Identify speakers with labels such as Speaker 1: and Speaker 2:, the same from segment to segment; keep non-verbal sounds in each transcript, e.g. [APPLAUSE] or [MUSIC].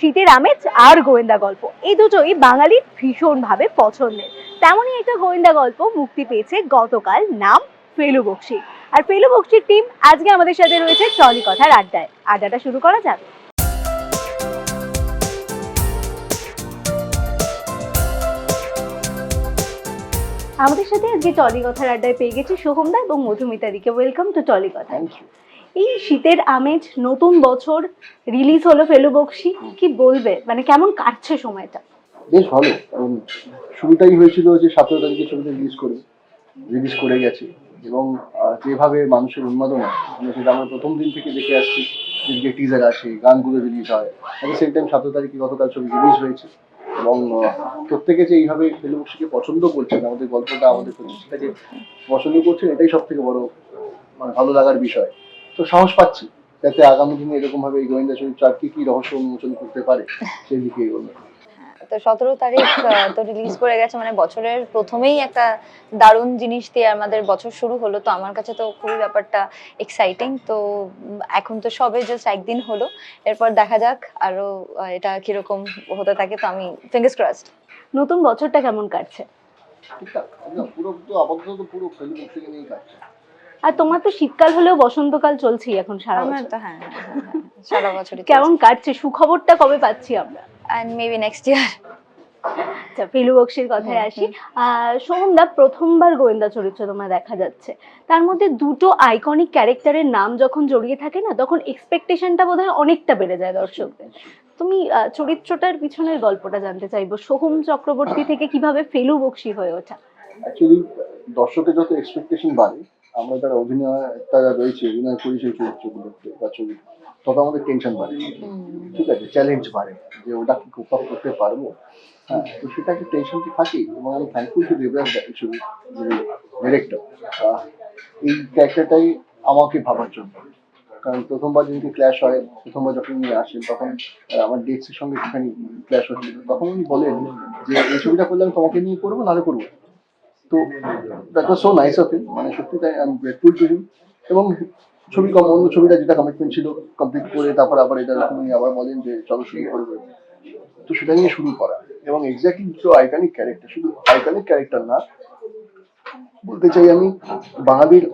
Speaker 1: শীতের আমেজ আর গোয়েন্দা গল্প। এই দুটোই বাঙালির ভীষণভাবে পছন্দের। তেমনই একটা গোয়েন্দা গল্প মুক্তি পেয়েছে গতকাল, নাম ফেলু বক্সি। আর ফেলু বক্সির টিম আজকে আমাদের সাথে রয়েছে টলি কথার আড্ডায়। আড্ডাটা শুরু করা যাক। আমাদের সাথে আজকে টলি কথার আড্ডায় পেয়ে গেছি সোহমদা এবং মধুমিতা দিকে। Welcome to Tolly Katha.
Speaker 2: Thank you
Speaker 1: এই শীতের আমেজ নতুন বছর রিলিজ হলো ফেলু বক্সি কি বলবে? মানে কেমন কাটছে সময়টা?
Speaker 2: বেশ ভালো কারণ শুরুটাই হয়েছিল যে সতেরো তারিখে ছবিটা রিলিজ করে রিলিজ করে গেছে। এবং যেভাবে মানুষের উন্মাদনা মানে সেটা আমরা প্রথম দিন থেকে দেখে আসছি যেদিকে টিজার আসে গানগুলো রিলিজ হয়। অ্যাট দ্য সেম টাইম সতেরো তারিখে গতকাল ছবি রিলিজ হয়েছে। এবং প্রত্যেকে যে এইভাবে ফেলুবক্সিকে পছন্দ করছেন আমাদের গল্পটা আমাদের প্রতিষ্ঠাটাকে পছন্দ করছেন এটাই সব থেকে বড় মানে ভালো লাগার বিষয়। তো সাহস পাচ্ছি যাতে আগামী দিনে এরকম ভাবে এই গোয়েন্দা চরিত্র আর কি কি রহস্য উন্মোচন করতে পারে সেই দিকে এগোনো।
Speaker 3: তো সতেরো তারিখ আহ, তো রিলিজ করে গেছে মানে বছরের প্রথমেই একটা দারুণ জিনিস দিয়ে আমাদের বছর শুরু হলো তো আমার কাছে তো খুবই ব্যাপারটা এক্সাইটিং তো এখন তো সবে জাস্ট একদিন হলো এরপর দেখা যাক আরও এটা কীরকম হতে থাকে তো আমি ফিঙ্গার্স ক্রসড
Speaker 1: নতুন বছরটা কেমন কাটছে?
Speaker 2: ঠিকঠাক পুরো তো আপাতত তো পুরো ফেলুবক্সিকে নিয়েই কাটছে।
Speaker 1: আর তোমার তো শীতকাল হলেও বসন্তকাল চলছেই এখন সারা
Speaker 3: আমার
Speaker 1: বছর।
Speaker 3: তো হ্যাঁ হ্যাঁ, হ্যাঁ, হ্যাঁ, সারা বছরই
Speaker 1: কেমন কাটছে? সুখবরটা কবে পাচ্ছি আমরা?
Speaker 3: অ্যান্ড মেবি নেক্সট ইয়ার
Speaker 1: আচ্ছা ফেলু বক্সির কথায় আসি। আহ সোহমদা প্রথমবার গোয়েন্দা চরিত্র তোমার দেখা যাচ্ছে। তার মধ্যে দুটো আইকনিক ক্যারেক্টারের নাম যখন জড়িয়ে থাকে না তখন এক্সপেকটেশনটা বোধহয় অনেকটা বেড়ে যায় দর্শকদের। তুমি আহ, চরিত্রটার পিছনের গল্পটা জানতে চাইব। সোহম চক্রবর্তী থেকে কীভাবে ফেলু বক্সি হয়ে ওঠা?
Speaker 2: অ্যাকচুয়ালি দর্শকের যত এক্সপেকটেশন বাড়ে আমরা যারা অভিনয় তারা রয়েছে অভিনয় করি সেই চরিত্রগুলোতে বা ছবি। তত আমাদের টেনশন বাড়ে। ঠিক আছে চ্যালেঞ্জ বাড়ে যে ওটা কি কোপ আপ করতে পারব? হ্যাঁ তো সেটা একটা টেনশন তো থাকেই। এবং আমি থ্যাঙ্কফুল টু দেবরাজ ছবি ডিরেক্টর এই ক্যারেক্টারটাই আমাকে ভাবার জন্য। কারণ প্রথমবার যেদিকে ক্ল্যাশ হয় প্রথমবার যখন উনি আসেন তখন আমার ডেটসের সঙ্গে একটুখানি ক্ল্যাশ হয়েছিল তখন উনি বলেন যে এই ছবিটা করলে আমি তোমাকে নিয়ে করব নাহলে করব। তো that was so nice of him মানে সত্যি তাই আমি গ্রেটফুল টু হিম এবং ছবি কম, অন্য ছবিটা যেটা কমিটমেন্ট ছিল কমপ্লিট করে তারপর আবার এটা যখন আবার বলেন যে চলো শুরু করবে। তো সেটা নিয়ে শুরু করা। এবং এক্স্যাক্টলি দুটো আইকনিক ক্যারেক্টার শুধু আইকনিক ক্যারেক্টার না, বলতে চাই আমি বাঙালির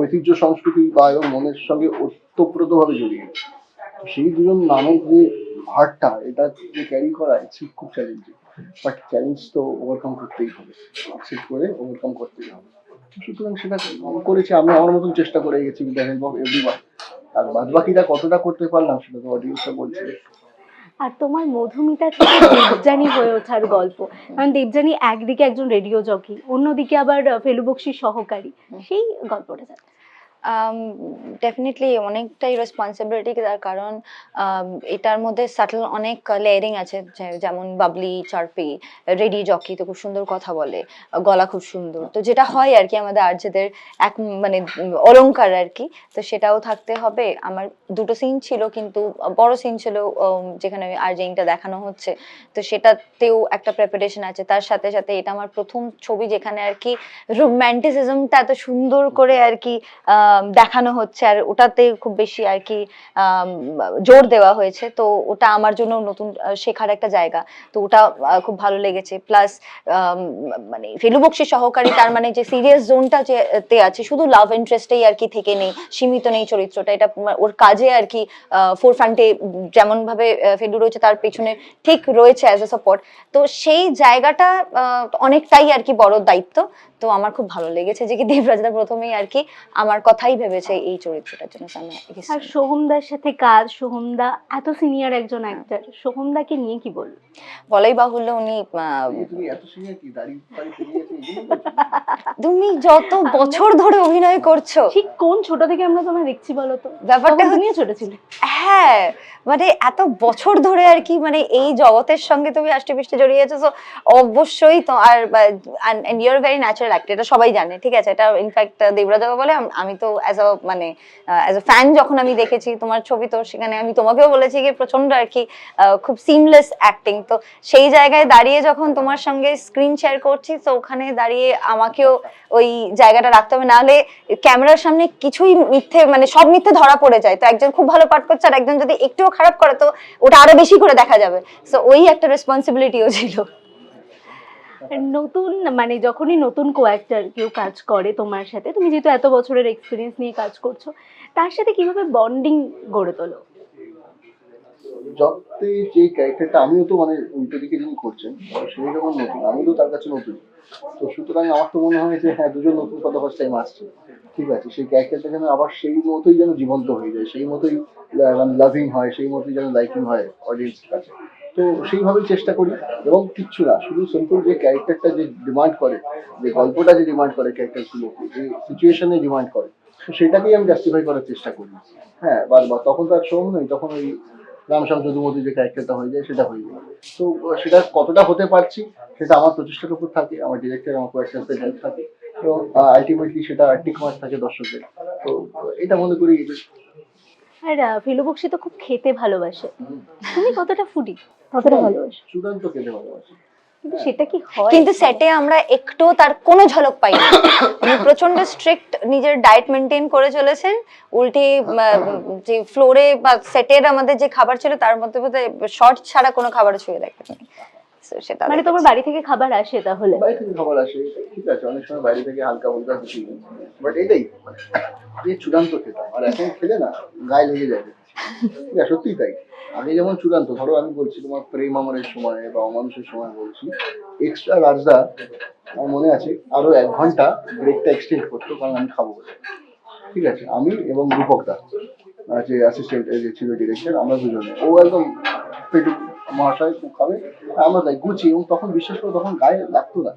Speaker 2: ঐতিহ্য, সংস্কৃতি বা এবং মনের সঙ্গে ওতপ্রোতভাবে জড়িয়ে। সেই দুজন নামের যে ভারটা এটা যে ক্যারি করা খুব চ্যালেঞ্জিং বাট চ্যালেঞ্জ তো ওভারকাম করতেই হবে। অ্যাকসেপ্ট করে ওভারকাম করতেই হবে। সুতরাং সেটা করেছি আমি আমার মতন চেষ্টা করে গেছি with the help of everyone আর বাদ বাকিটা কতটা করতে পারলাম সেটা তো অডিয়েন্সটা বলছে।
Speaker 1: আর তোমার মধুমিতা থেকে হয়ে ওঠার গল্প। কারণ দেবযানী একদিকে একজন রেডিও জকি অন্যদিকে আবার আহ, ফেলু বক্সির সহকারী সেই গল্পটা জানো?
Speaker 3: ডেফিনেটলি অনেকটাই রেসপন্সিবিলিটি তার কারণ um, এটার মধ্যে সাটল অনেক লেয়ারিং আছে যেমন বাবলি চারপি রেডি জকি তো খুব সুন্দর কথা বলে গলা খুব সুন্দর। তো যেটা হয় আর কি আমাদের আর্যদের এক মানে উম অলংকার আর কি তো সেটাও থাকতে হবে। আমার দুটো সিন ছিল কিন্তু বড় সিন ছিল যেখানে আর্জেইনটা দেখানো হচ্ছে। তো সেটাতেও একটা প্রিপারেশন আছে। তার সাথে সাথে এটা আমার প্রথম ছবি যেখানে আর কি রোম্যান্টিসিজমটা এত সুন্দর করে আর কি আম, দেখানো হচ্ছে আর ওটাতে খুব বেশি আর কি জোর দেওয়া হয়েছে। তো ওটা আমার জন্য নতুন শেখার একটা জায়গা। তো ওটা খুব ভালো লেগেছে। প্লাস মানে ফেলু বক্সি সহকারী তার মানে যে সিরিয়াস জোনটা যেতে আছে, শুধু লাভ ইন্টারেস্টেই আর কি থেকে নেই, সীমিত নেই চরিত্রটা। এটা ওর কাজে আর কি ফোর ফ্রন্টে যেমন ভাবে ফেলু রয়েছে, তার পেছনে ঠিক রয়েছে অ্যাজ এ সাপোর্ট তো সেই জায়গাটা অনেকটাই আর কি বড় দায়িত্ব। তো আমার খুব ভালো লেগেছে যে কি দেবরাজদা প্রথমেই আর কি আমার কথাই ভেবেছে এই চরিত্রটার জন্য।
Speaker 1: আর সোহমদার সাথে কাজ সোহমদা এত সিনিয়র একজন অ্যাক্টর সোহমদাকে নিয়ে কি বলব?
Speaker 3: বলাই বাহুল্য উনি
Speaker 2: তুমি
Speaker 3: যত বছর ধরে অভিনয় করছ।
Speaker 1: ঠিক কোন ছোট থেকে আমরা তোমায় দেখছি বলো তো?
Speaker 3: ব্যাপারটা
Speaker 1: তুমিও ছোট ছিলে।
Speaker 3: হ্যাঁ মানে এত বছর ধরে আর কি মানে এই জগতের সঙ্গে তুমি আষ্টে পৃষ্ঠে জড়িয়ে আছো তো অবশ্যই তো আর ইউর ভেরি ন্যাচারাল লেভেলের অ্যাক্টর এটা সবাই জানে, ঠিক আছে? এটা ইনফ্যাক্ট দেবরাজা বলে, আমি তো অ্যাজ আ মানে অ্যাজ আ ফ্যান যখন আমি দেখেছি, তোমার ছবি তো সেখানে আমি তোমাকেও বলেছি যে প্রচণ্ড আর কি খুব সিমলেস অ্যাক্টিং তো সেই জায়গায় দাঁড়িয়ে যখন তোমার সঙ্গে স্ক্রিন শেয়ার করছি, তো ওখানে দাঁড়িয়ে আমাকেও ওই জায়গাটা রাখতে হবে। নাহলে ক্যামেরার সামনে কিছুই মিথ্যে মানে সব মিথ্যে ধরা পড়ে যায়। তো একজন খুব ভালো পাঠ করছে, আর একজন যদি একটুও খারাপ করে, তো ওটা আরও বেশি করে দেখা যাবে। সো ওই একটা রেসপন্সিবিলিটিও ছিল।
Speaker 1: নতুন মানে যখনই নতুন কো কেউ কাজ করে তোমার সাথে, তুমি যেহেতু এত বছরের এক্সপিরিয়েন্স নিয়ে কাজ করছ, তার সাথে কীভাবে বন্ডিং গড়ে তোলো?
Speaker 2: যতে যে ক্যারেক্টারটা আমিও তো মানে উল্টো দিকে যিনি করছেন সেই যখন নতুন আমি তো তার কাছে নতুন। তো সুতরাং আমার তো মনে হয় যে হ্যাঁ দুজন নতুন কথা ফার্স্ট টাইম আসছে। ঠিক আছে, সেই ক্যারেক্টারটা যেন আবার সেই মতোই যেন জীবন্ত হয়ে যায়, সেই মতোই মানে লাভিং হয়, সেই মতোই যেন লাইকিং হয় অডিয়েন্সের কাছে। তো সেইভাবেই চেষ্টা করি এবং কিচ্ছু না শুধু সিম্পল যে ক্যারেক্টারটা যে ডিমান্ড করে যে গল্পটা যে ডিমান্ড করে ক্যারেক্টারগুলোকে যে সিচুয়েশনে ডিমান্ড করে তো সেটাকেই আমি জাস্টিফাই করার চেষ্টা করি। হ্যাঁ বারবার তখন তো আর শ্রম নেই তখন ওই রামশ্যাম যদুমতি যে ক্যারেক্টারটা হয়ে যায় সেটা হয়ে যায়। তো সেটা কতটা হতে পারছি সেটা আমার প্রচেষ্টার উপর থাকে আমার ডিরেক্টর আমার কোয়াক্টার্সের হেল্প থাকে এবং আলটিমেটলি সেটা টিক মার্ক থাকে দর্শকদের। তো এটা মনে করি
Speaker 1: আর ফিলু বক্সি তো খুব খেতে ভালোবাসে। তুমি কতটা ফুডি কতটা ভালোবাসো।
Speaker 2: চূড়ান্ত খেতে ভালোবাসি।
Speaker 1: কিন্তু সেটা কি হয়?
Speaker 3: কিন্তু সেটে আমরা একটু তার কোনো ঝলক পাই না। [COUGHS] উনি প্রচণ্ড স্ট্রিক্ট নিজের ডায়েট মেনটেন করে চলেছেন। উল্টে যে ফ্লোরে বা সেটের আমাদের যে খাবার ছিল তার মধ্যে শর্ট ছাড়া কোনো খাবার ছুঁয়ে দেখেনি সেটা
Speaker 1: মানে তোমার বাড়ি থেকে খাবার আসে তাহলে?
Speaker 2: বাইরে থেকে খাবার আসে ঠিক আছে। অনেক সময় বাইরে থেকে হালকা ফুলকা কিছু বাট এটাই মানে [COUGHS] চূড়ান্ত খেতাম। আর এখন খেলে না গায়ে লেগে যায়। আছে সত্যিই তাই। আগে যেমন চূড়ান্ত, ধরো আমি বলছি তোমার প্রেম আমরের সময় বা অমানুষের সময় বলছি এক্সট্রা রাজদা আমার মনে আছে, আরও এক ঘণ্টা ব্রেকটা এক্সটেন্ড করতো কারণ আমি খাব ঠিক আছে, আমি এবং রূপক দা যে অ্যাসিস্ট্যান্ট যে ছিল ডিরেক্টর আমরা দুজনে। ও একদম পেটু মহাশয়, খুব খাবে। আমরা তাই, গুছি এবং তখন বিশ্বাস করে তখন গায়ে লাগতো না।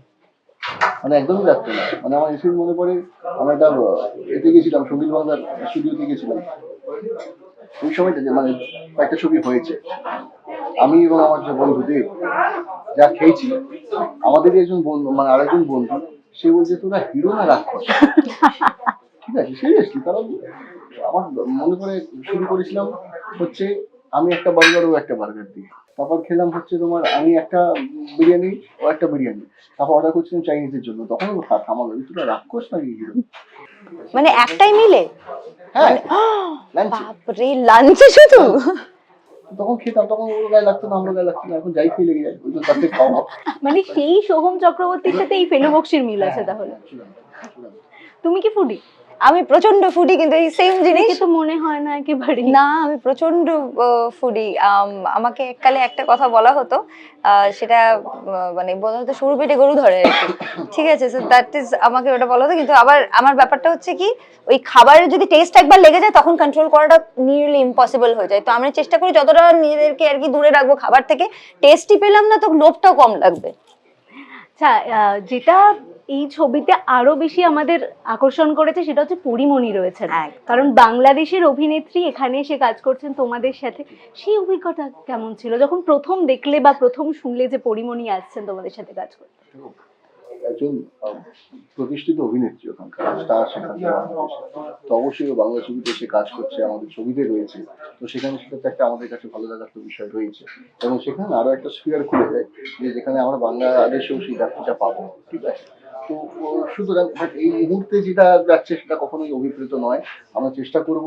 Speaker 2: মানে একদমই লাগতো না। মানে আমার এসে মনে পড়ে, আমরা একটা এতে গেছিলাম সংগীত বাংলার স্টুডিওতে গেছিলাম। ওই সময়টা যে মানে একটা ছবি হয়েছে। আমি এবং আমার যে বন্ধুদের যা খেয়েছি আমাদের একজন বন্ধু মানে আরেকজন বন্ধু সে বলছে তোরা হিরো না রাক্ষস? [LAUGHS] ঠিক আছে সিরিয়াসলি কারণ আমার মনে করে শুরু করেছিলাম হচ্ছে আমি একটা বার্গার ও একটা বার্গার দিয়ে। তারপর খেলাম হচ্ছে তোমার আমি একটা বিরিয়ানি ও একটা বিরিয়ানি। তারপর অর্ডার করছিলাম চাইনিজের জন্য। তখন থামালো তোরা রাক্ষস নাকি হিরো।
Speaker 3: মানে একটাই মিলে?
Speaker 2: হ্যাঁ। [GASPS] লাঞ্চে
Speaker 3: বাপরে লাঞ্চে শুধু?
Speaker 2: তখন খেতাম তখন ওর গায়ে লাগতো না আমার গায়ে লাগতো না এখন যাই খেয়ে লেগে যায় ওই তো তাতে খাওয়া
Speaker 1: মানে সেই সোহম চক্রবর্তীর সাথে এই ফেলু বক্সির মিল আছে তাহলে।
Speaker 2: চূড়ান্ত।
Speaker 1: তুমি কি ফুডি
Speaker 3: আমি প্রচণ্ড ফুডি কিন্তু এই সেম জিনিস
Speaker 1: তো মনে হয় না একেবারে
Speaker 3: না আমি প্রচণ্ড ফুডি আমাকে এককালে একটা কথা বলা হতো সেটা মানে বলা হতো সরু পেটে গরু ধরে আর কি। ঠিক আছে সো দ্যাট ইজ আমাকে ওটা বলা হতো কিন্তু আবার আমার ব্যাপারটা হচ্ছে কি ওই খাবারের যদি টেস্ট একবার লেগে যায় তখন কন্ট্রোল করাটা নিয়ারলি ইম্পসিবল হয়ে যায়। তো আমরা চেষ্টা করি যতটা নিজেদেরকে আর কি দূরে রাখব খাবার থেকে টেস্টই পেলাম না তো লোভটাও কম লাগবে।
Speaker 1: আচ্ছা যেটা এই ছবিতে আরও বেশি আমাদের আকর্ষণ করেছে সেটা হচ্ছে পরিমণি রয়েছে কারণ বাংলাদেশের অভিনেত্রী এখানে এসে কাজ করছেন তোমাদের সাথে। সেই অভিজ্ঞতা কেমন ছিল? যখন প্রথম দেখলে বা প্রথম শুনলে যে পরিমণি আসছেন তোমাদের সাথে কাজ করতে।
Speaker 2: একজন প্রতিষ্ঠিত অভিনেত্রী ওখানকার স্টার সেখানকার। তো অবশ্যই বাংলা ছবিতে সে কাজ করছে আমাদের ছবিতে রয়েছে। তো সেখানে সেটা তো একটা আমাদের কাছে ভালো লাগার তো বিষয় রয়েছে। এবং সেখানে আরও একটা স্পিয়ার খুলে যায় যে যেখানে আমরা বাংলাদেশেও সেই চাকরিটা পাবো। ঠিক আছে? তো সুতরাং but এই মুহূর্তে যেটা যাচ্ছে সেটা কখনোই অভিপ্রেত নয়। আমরা চেষ্টা করব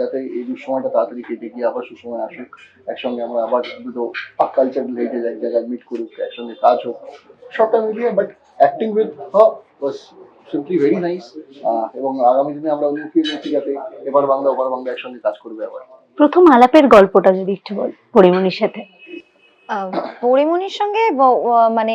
Speaker 2: যাতে এই দুঃসময়টা তাড়াতাড়ি কেটে গিয়ে আবার সুসময় আসুক। একসঙ্গে আমরা আবার দুটো কালচার রিলেটেড এক জায়গায় মিট করুক, একসঙ্গে কাজ হোক। সবটা মিলিয়ে but acting with was simply very nice এবং আগামী দিনে আমরা উন্মুখী রয়েছি যাতে এবার বাংলা, ওপার বাংলা একসঙ্গে কাজ করবে আবার।
Speaker 1: প্রথম আলাপের গল্পটা যদি একটু বল পরিমণির সাথে।
Speaker 3: পরিমণির সঙ্গে মানে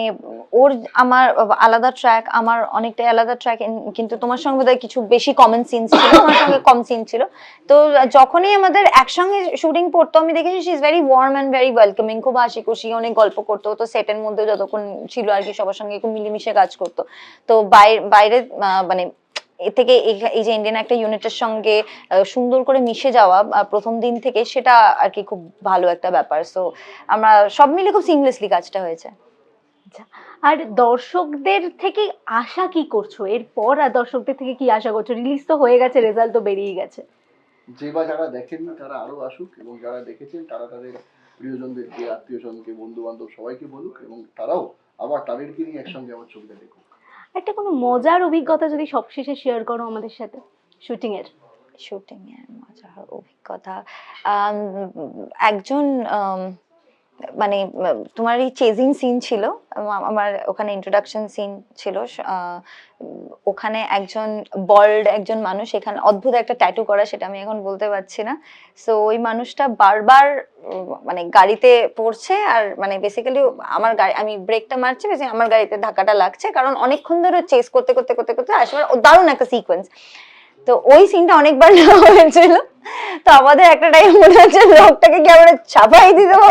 Speaker 3: ওর আমার আলাদা ট্র্যাক আমার অনেকটাই আলাদা ট্র্যাক কিন্তু তোমার সঙ্গে বোধহয় কিছু বেশি কমন সিন ছিল আমার সঙ্গে [COUGHS] কম সিন ছিল। তো যখনই আমাদের একসঙ্গে শুটিং পড়তো আমি দেখেছি she is very warm and very welcoming খুব হাসি খুশি অনেক গল্প করতো। তো সেটের মধ্যে যতক্ষণ ছিল আর কি সবার সঙ্গে একটু মিলেমিশে কাজ করতো। তো বাইরে বাইরে মানে এ থেকে এই- যে ইন্ডিয়ান একটা ইউনিটের সঙ্গে সুন্দর করে মিশে যাওয়া প্রথম দিন থেকে সেটা আর কি খুব ভালো একটা ব্যাপার। সো আমরা সব মিলে খুব সিমলেসলি কাজটা হয়েছে।
Speaker 1: আচ্ছা আর দর্শকদের থেকে আশা কি করছ? এরপর আর দর্শকদের থেকে কি আশা করছ? রিলিজ তো হয়ে গেছে রেজাল্ট তো বেরিয়ে গেছে।
Speaker 2: যে বা যারা দেখেননি তারা আরও আসুক এবং যারা দেখেছেন তারা তাদের প্রিয়জনদেরকে আত্মীয় স্বজনকে বন্ধু বান্ধব সবাইকে বলুক এবং তারাও আবার তাদেরকে নিয়ে একসঙ্গে আমার ছবিটা দেখুক।
Speaker 1: একটা কোনো মজার অভিজ্ঞতা যদি সবশেষে শেয়ার করো আমাদের সাথে শুটিং এর?
Speaker 3: শুটিং এর মজার অভিজ্ঞতা একজন মানে তোমার এই চেজিং সিন ছিল আমার ওখানে ইন্ট্রোডাকশন সিন ছিল ওখানে একজন বল্ড একজন মানুষ, এখানে অদ্ভুত একটা ট্যাটু করা, সেটা আমি এখন বলতে পারছি না। সো ওই মানুষটা বারবার মানে গাড়িতে পড়ছে, আর মানে বেসিক্যালি আমার গাড়ি, আমি ব্রেকটা মারছি বেশি আমার গাড়িতে ধাক্কাটা লাগছে, কারণ অনেকক্ষণ ধরে চেস করতে করতে করতে করতে আসলে ও দারুণ একটা সিকোয়েন্স তো ওই সিনটা অনেকবার নেওয়া হয়েছিল। তো আমাদের একটা টাইম মনে হচ্ছে লোকটাকে কি আমরা দিয়ে দেবো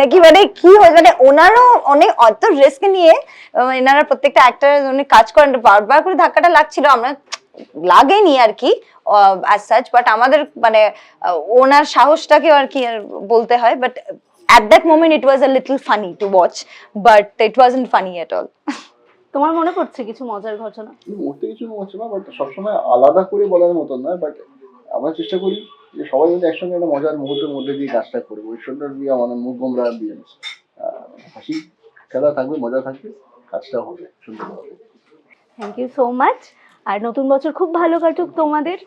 Speaker 3: নাকি মানে কি হয় মানে ওনারও অনেক অত রিস্ক নিয়ে এনারা প্রত্যেকটা অ্যাক্টার উনি কাজ করেন। বারবার করে ধাক্কাটা লাগছিল। আমরা লাগেনি আর কি অ্যাজ সাচ বাট আমাদের মানে ওনার সাহসটাকে আর কি বলতে হয়। But at that moment it was a little funny to watch but it wasn't funny at all
Speaker 1: তোমার মনে পড়ছে কিছু মজার ঘটনা?
Speaker 2: মুহূর্তে কিছু হচ্ছে না বাট সবসময় আলাদা করে বলার মতন নয় বাট আমরা চেষ্টা করি যে সবাই মিলে একসঙ্গে একটা মজার মুহূর্তের মধ্যে দিয়ে কাজটা করব। ঈশ্বরটার দিয়ে আমাদের মুখ গোমরা দিয়ে হাসি খেলা থাকবে মজা থাকবে কাজটা হবে সুন্দর হবে।
Speaker 1: থ্যাংক ইউ সো মাচ আর নতুন বছর খুব ভালো কাটুক তোমাদের।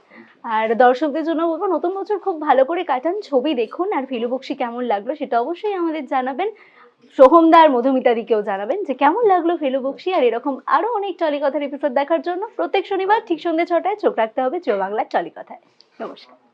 Speaker 1: আর দর্শকদের জন্য বলব নতুন বছর খুব ভালো করে কাটান ছবি দেখুন আর ফিলু বক্সি কেমন লাগল সেটা অবশ্যই আমাদের জানাবেন। সোহমদা মধুমিতা মধুমিতাদিকেও জানাবেন যে কেমন লাগল ফেলু বক্সি? আর এরকম আরও অনেক টলিকথার এপিসোড দেখার জন্য প্রত্যেক শনিবার ঠিক সন্ধ্যে ছটায় চোখ রাখতে হবে জিও বাংলার টলিকথায়। নমস্কার।